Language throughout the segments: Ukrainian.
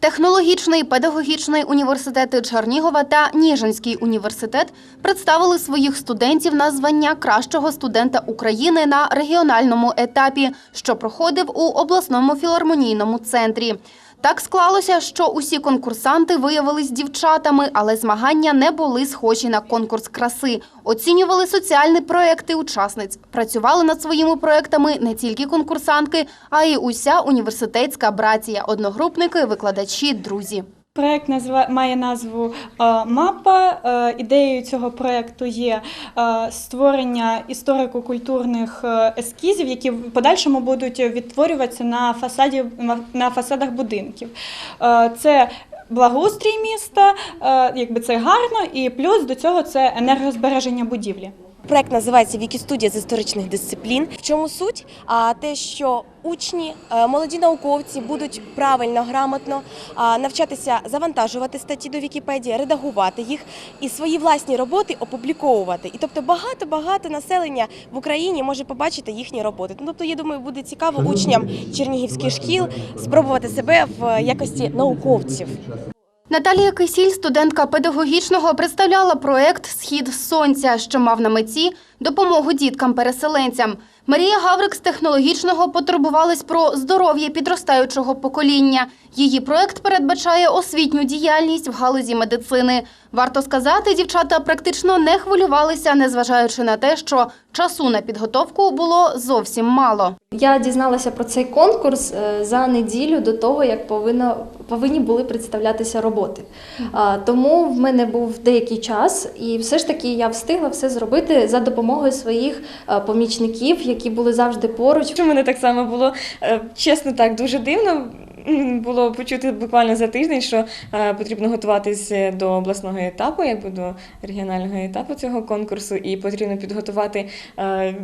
Технологічний педагогічний університети Чернігова та Ніжинський університет представили своїх студентів на звання кращого студента України на регіональному етапі, що проходив у обласному філармонійному центрі. Так склалося, що усі конкурсанти виявились дівчатами, але змагання не були схожі на конкурс краси. Оцінювали соціальні проекти учасниць. Працювали над своїми проектами не тільки конкурсантки, а й уся університетська братія, одногрупники, викладачі, друзі. Проект має назву е, Мапа. Е, Ідеєю цього проекту є е, створення історико-культурних ескізів, які в подальшому будуть відтворюватися на фасаді на фасадах будинків. Це благоустрій міста, якби це гарно, і плюс до цього це енергозбереження будівлі. Проект називається Вікістудія з історичних дисциплін. В чому суть? А те, що учні, е, молоді науковці будуть правильно, грамотно навчатися завантажувати статті до Вікіпедії, редагувати їх і свої власні роботи опубліковувати. І тобто багато багато населення в Україні може побачити їхні роботи. Ну, Тобто, я думаю, буде цікаво учням чернігівських шкіл спробувати себе в якості науковців. Наталія Кисіль, студентка педагогічного, представляла проект Схід сонця, що мав на меті допомогу діткам-переселенцям. Марія Гаврик з технологічного потурбувалась про здоров'я підростаючого покоління. Її проект передбачає освітню діяльність в галузі медицини. Варто сказати, дівчата практично не хвилювалися, незважаючи на те, що часу на підготовку було зовсім мало. Я дізналася про цей конкурс е, за неділю до того, як повинно, повинні були представлятися роботи. А, Тому в мене був деякий час, і все ж таки я встигла все зробити за допомогою своїх е, помічників, які були завжди поруч. У мене так само було е, чесно, так дуже дивно. Було почути буквально за тиждень, що е, потрібно готуватися до обласного етапу, якби до регіонального етапу цього конкурсу, і потрібно підготувати е,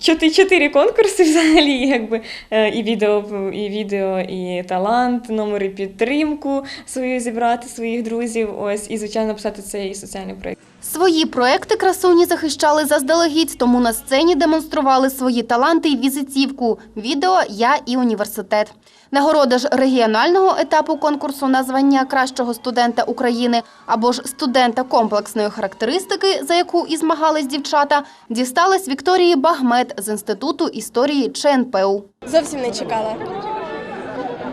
чотири, конкурси взагалі, якби е, і відео, і відео, і талант, номери підтримку свою зібрати своїх друзів. Ось і звичайно писати цей соціальний проєкт. Свої проекти красуні захищали заздалегідь, тому на сцені демонстрували свої таланти й візитівку. Відео Я і університет. Нагорода ж регіонального етапу конкурсу на звання кращого студента України або ж студента комплексної характеристики, за яку і змагались дівчата, дісталась Вікторії Багмет з інституту історії ЧНПУ. Зовсім не чекала.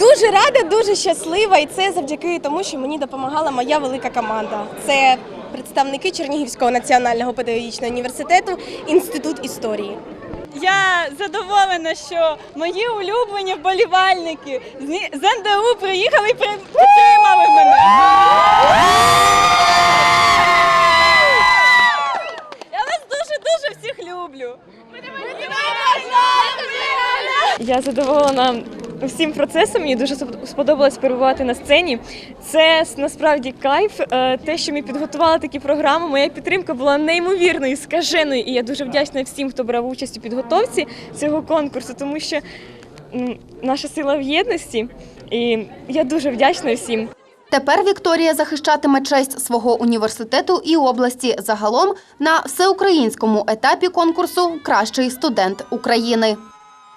Дуже рада, дуже щаслива, і це завдяки тому, що мені допомагала моя велика команда. Це представники Чернігівського національного педагогічного університету, інститут історії. Я задоволена, що мої улюблені вболівальники з НДУ приїхали і підтримали мене. Я вас дуже-дуже всіх люблю. Я задоволена всім процесом. Мені дуже сподобалось перебувати на сцені. Це насправді кайф. Е, Те, що ми підготували такі програми, моя підтримка була неймовірною, скаженою. І я дуже вдячна всім, хто брав участь у підготовці цього конкурсу, тому що наша сила в єдності. І я дуже вдячна всім. Тепер Вікторія захищатиме честь свого університету і області загалом на всеукраїнському етапі конкурсу Кращий студент України.